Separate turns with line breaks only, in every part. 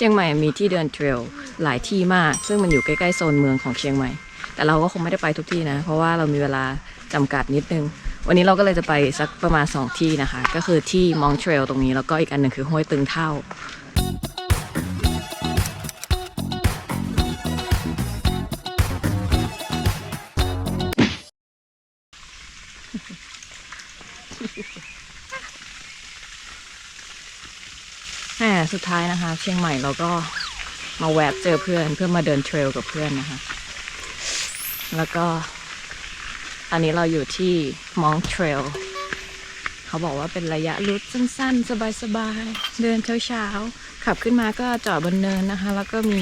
ชียงใหม่มีที่เดินเทรลหลายที่มาก ซึ่งมันอยู่ใกล้ๆโซนเมืองของเชียงใหม่ แต่เราก็คงไม่ได้ไปทุกที่นะ เพราะว่าเรามีเวลาจำกัดนิดนึง วันนี้เราก็เลยจะไปสักประมาณ 2 ที่นะคะ ก็คือที่มองเทรลตรงนี้แล้วก็อีกอันหนึ่งคือห้วยตึงเท่า สุดท้ายนะคะ เชียงใหม่เราก็มาแวะเจอเพื่อนเพื่อมาเดินเทรลกับเพื่อนนะคะ แล้วก็อันนี้เราอยู่ที่มองเทรลเขาบอกว่าเป็นระยะรุดสั้นๆ สบายๆ เดินเช้าๆ ขับขึ้นมาก็จอดบนเนินนะคะ แล้วก็มี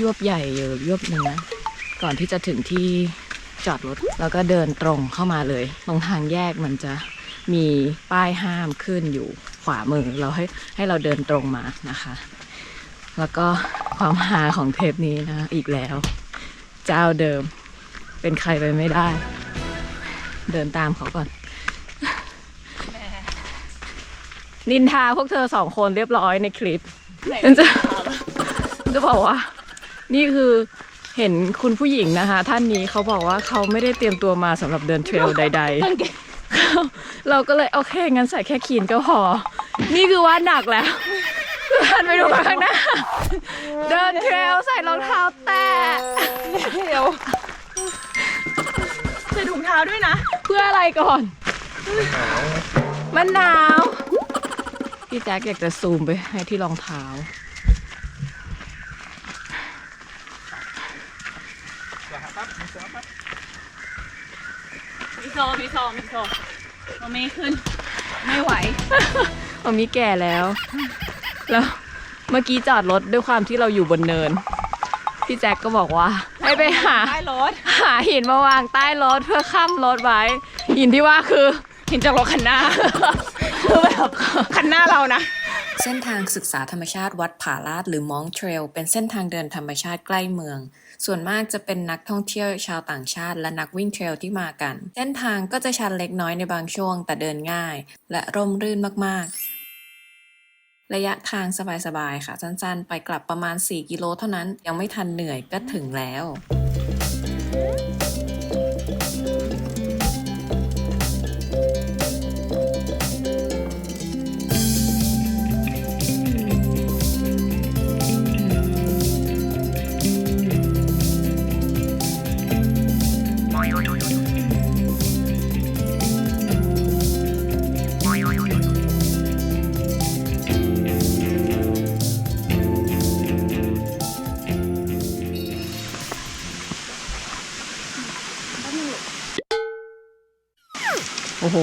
ยวบใหญ่อยู่ยวบหนึ่งนะก่อนที่จะถึงที่จอดรถ แล้วก็เดินตรงเข้ามาเลย ตรงทางแยกมันจะมีป้ายห้ามขึ้นอยู่ ขวามือเราให้ให้เราเดินตรงมานะคะ แล้วก็ความหาของเทปนี้นะ อีกแล้ว เจ้าเดิมเป็นใครไปไม่ได้ เดินตามเขาก่อน นินทาพวกเธอสองคนเรียบร้อยในคลิปฉันจะจะบอกว่า นี่คือเห็นคุณผู้หญิงนะคะ ท่านนี้เขาบอกว่าเขาไม่ได้เตรียมตัวมาสำหรับเดินเทรลใด ๆ เราก็เลยโอเคงั้นใส่แค่คีนก็พอ นี่คือว่าหนักแล้วหันไปดูข้างหน้า เดินเทรลใส่รองเท้าแตะ
เดี๋ยวใส่ถุงเท้าด้วยนะ
เพื่ออะไรก่อน มันหนาว พี่แจ๊คอยากจะซูมไปให้ที่รองเท้า
มีโซมีโซมีโซมันไม่ขึ้น ไม่ไหว
มันมีแก่แล้ว แล้วเมื่อกี้จอดรถด้วยความที่เราอยู่บนเนิน พี่แจ็คก็บอกว่า ให้ไปหา
ใต้รถ
หาหินมาวางใต้รถเพื่อค้ำรถไว้ หินที่ว่าคือ
เห็นจากรถคันหน้า คือแบบคันหน้าเรานะ
เส้นทางศึกษาธรรมชาติวัดผาลาดหรือมองเทรล เป็นเส้นทางเดินธรรมชาติใกล้เมือง ส่วนมากจะเป็นนักท่องเที่ยวชาวต่างชาติ และนักวิ่งเทรลที่มากัน เส้นทางก็จะชันเล็กน้อยในบางช่วงแต่เดินง่าย และร่มรื่นมากๆ ระยะทางสบายๆค่ะ สั้นๆ ไปกลับประมาณ 4 กิโลเท่านั้น ยังไม่ทันเหนื่อยก็ถึงแล้ว โอ้โห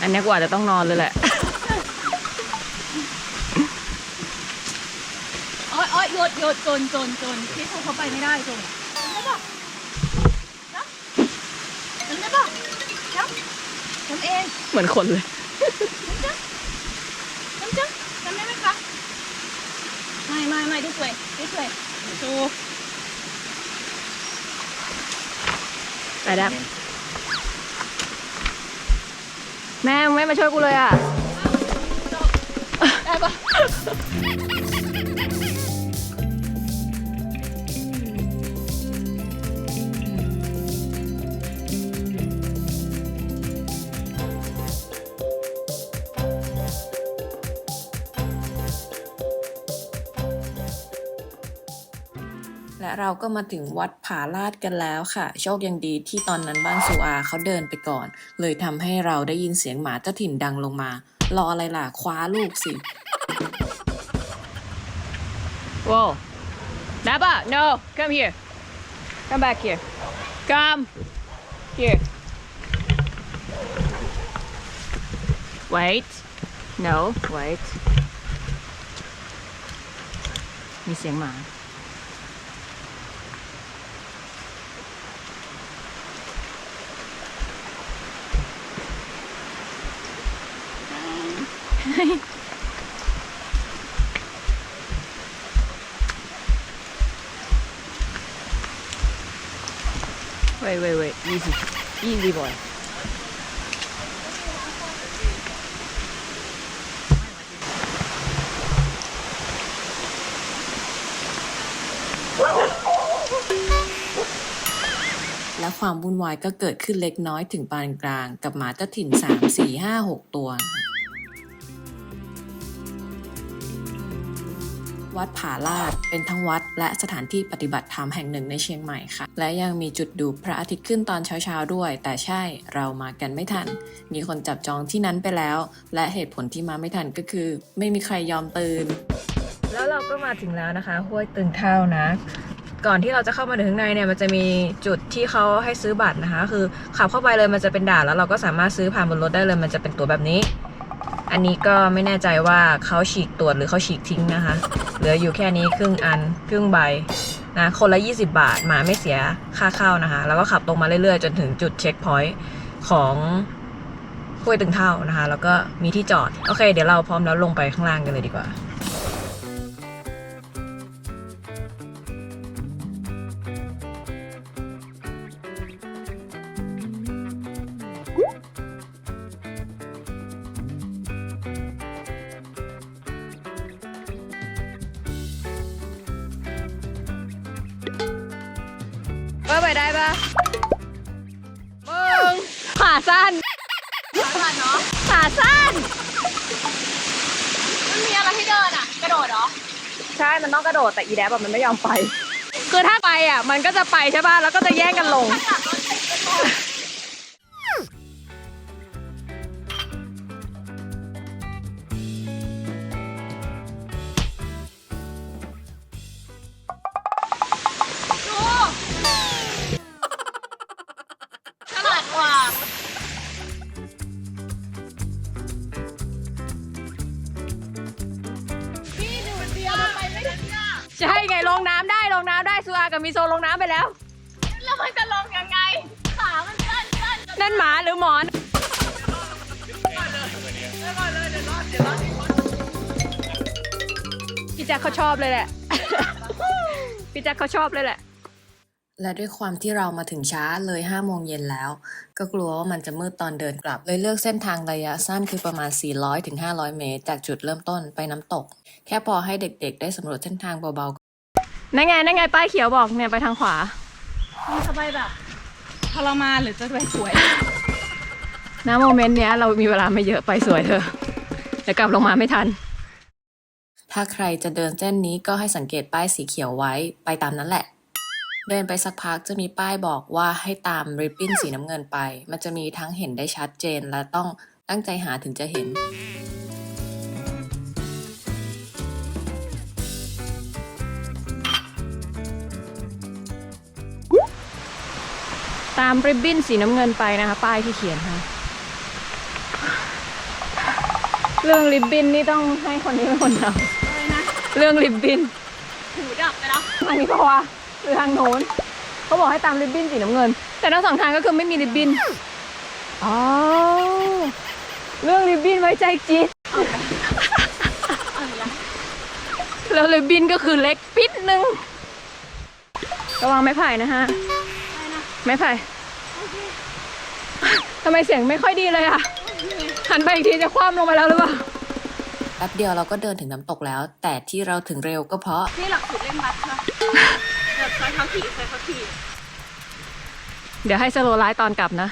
อันนี้กว่าจะต้องนอนเลยแหละ
โอ๊ยโอ๊ยโยดโยดจนจนจนพี่เขาเขาไปไม่ได้จนจำได้ปะนะจำได้ปะครับจำเอง
เหมือนคนเลย
จำจ๊ะจำได้ไหมคะไม่ไม่ไม่ดิสเวยดิสเวยดู
ไปดับ แม่มึงไม่มาช่วยกูเลยอะ
ได้ปะ
เราก็มาถึงวัดผาลาดกันแล้วค่ะ โชคยังดีที่ตอนนั้นบ้านซูอาเขาเดินไปก่อน เลยทำให้เราได้ยินเสียงหมาเจ้าถิ่นดังลงมา รออะไรล่ะ คว้าลูกสิ Whoa Naba no come here come back here come here wait no wait มีเสียงหมา Wait, wait, wait. Easy. Easy boy.
และความวุ่นวายก็เกิดขึ้นเล็กน้อยถึงปานกลางกับหมาเจ้าถิ่น 3 4 5 6 ตัว วัดผาลาดเป็นทั้งวัด และสถานที่ปฏิบัติธรรมแห่งหนึ่งในเชียงใหม่ค่ะ และยังมีจุดดูพระอาทิตย์ขึ้นตอนเช้าๆด้วย แต่ใช่เรามากันไม่ทัน มีคนจับจองที่นั้นไปแล้ว และเหตุผลที่มาไม่ทันก็คือ ไม่มีใครยอมตื่น
แล้วเราก็มาถึงแล้วนะคะห้วยตึงเท่านะก่อนที่เราจะเข้ามาถึงข้างในเนี่ยมันจะมีจุดที่เขาให้ซื้อบัตรนะคะ คือขับเข้าไปเลยมันจะเป็นด่านแล้วเราก็สามารถซื้อผ่านบนรถได้เลยมันจะเป็นตั๋วแบบนี้ อันนี้ก็ไม่แน่ใจว่าเขาฉีกตรวจหรือเขาฉีกทิ้งนะคะ เหลืออยู่แค่นี้ครึ่งอันครึ่งใบนะคนละ 20 บาทหมาไม่เสียค่าเข้านะคะ แล้วก็ขับตรงมาเรื่อยๆ จนถึงจุดเช็คพอยต์ของห้วยตึงเท่านะคะ แล้วก็มีที่จอด โอเค เดี๋ยวเราพร้อมแล้วลงไปข้างล่างกันเลยดีกว่า ว่าไปได้ปะมึงขาสั้น
ขาดเนาะ
ขาสั้น
มันมีอะไรให้เดินอะ กระโดดเหรอ
ใช่ มันต้องกระโดดแต่อีแดบอะมันไม่ยอมไป คือถ้าไปอะ มันก็จะไปใช่ป่ะ แล้วก็จะแย่งกันลง
ข้างหลังรถ
มิโซลงน้ำไปแล้ว
แล้วมันจะลงยังไง ขามันสั้นสั้น
นั่นหมาหรือหมอน พี่แจ็คเขาชอบเลยแหละ พี่แจ็คเขาชอบเลยแหละ
และด้วยความที่เรามาถึงช้าเลย5โมงเย็นแล้ว ก็กลัวว่ามันจะมืดตอนเดินกลับ เลยเลือกเส้นทางระยะสั้นคือประมาณ 400-500ถึง500เมตร จากจุดเริ่มต้นไปน้ำตก แค่พอให้เด็กๆ ได้สำรวจเส้นทางเบาๆ
นั่นไงนั่นไงป้ายเขียวบอกเนี่ยไปทางขวา
มันจะไปแบบทรมานหรือจะไปสวย
ณโมเมนต์เนี้ยเรามีเวลาไม่เยอะไปสวยเธอะเดี๋ยวกลับลงมาไม่ทัน
ถ้าใครจะเดินเส้นนี้ก็ให้สังเกตป้ายสีเขียวไว้ไปตามนั้นแหละ เดินไปสักพักจะมีป้ายบอกว่าให้ตามริบบิ้นสีน้ำเงินไป มันจะมีทั้งเห็นได้ชัดเจนและต้องตั้งใจหาถึงจะเห็น
ตามริบบิ้นสีน้ำเงินไปนะคะ ป้ายที่เขียนค่ะ เรื่องริบบิ้นนี่ต้องให้คนนี้เป็นคนท
อะไรนะำ
เรื่องริบบิ้น
หูดับไปแล้ว
ทางนี้ปะวะหรือทางโน้นเขาบอกให้ตามริบบิ้นสีน้ำเงิน แต่ทั้งสองทางก็คือไม่มีริบบิ้นอ๋อเรื่องริบบิ้นไว้ใจจี๊ด
เอาอีกแล้ว
แล้วริบบิ้นก็คือเล็กปิดนึงระวังไม้ไผ่นะฮะ
อะไรนะ
ไม้ไผ่ ทำไมเสียงไม่ค่อยดีเลยอะหันไปอีกทีจะคว่ำลงไปแล้วหรือเปล่า
แป๊บเดียวเราก็เดินถึงน้ำตกแล้ว แต่ที่เราถึงเร็วก็เพราะ
นี่หลักสูตรเล่นบัสใช่ไหมเดี๋ยวใช้เขาขี่ใช้เขาขี่
เดี๋ยวให้สโลว์ไลท์ตอนกลับนะ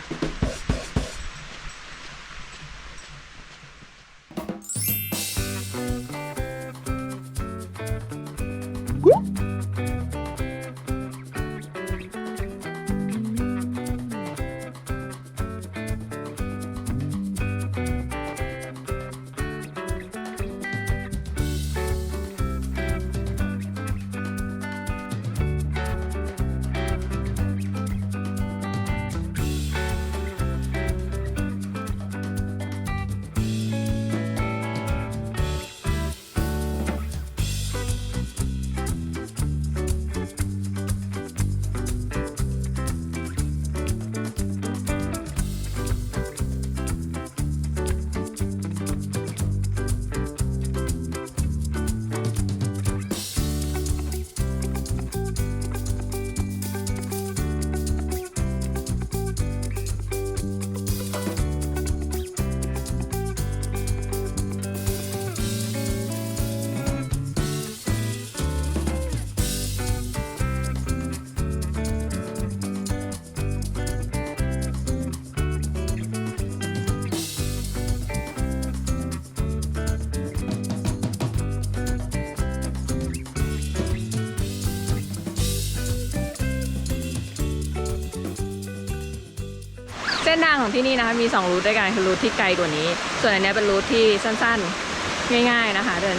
ส้นทางของที่นี่นะคะมี 2 รูทด้วยกันคือรูทที่ไกลกว่านี้ ส่วนอันเนี้ยเป็นรูทที่สั้นๆ ง่าย ๆนะคะ เดิน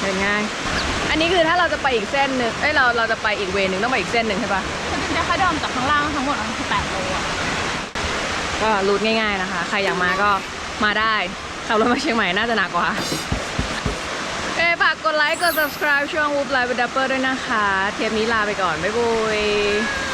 เดินง่าย อันนี้คือถ้าเราจะไปอีกเส้นหนึ่งเอ้ยเราเราจะไปอีกเวย์หนึ่งต้องไปอีกเส้นหนึ่งใช่ปะ
มันจริงๆจะค่าเดิมจากข้างล่างทั้งหมดมันคือแปดโลอะ
ก็รูทง่าย ๆนะคะ ใครอยากมาก็มาได้ขับรถมาเชียงใหม่น่าจะหนักกว่าเอ้ยฝากกดไลค์กด subscribe ช่อง Whoop Life with Dapper ด้วยนะคะ เทปนี้ลาไปก่อน บ๊ายบาย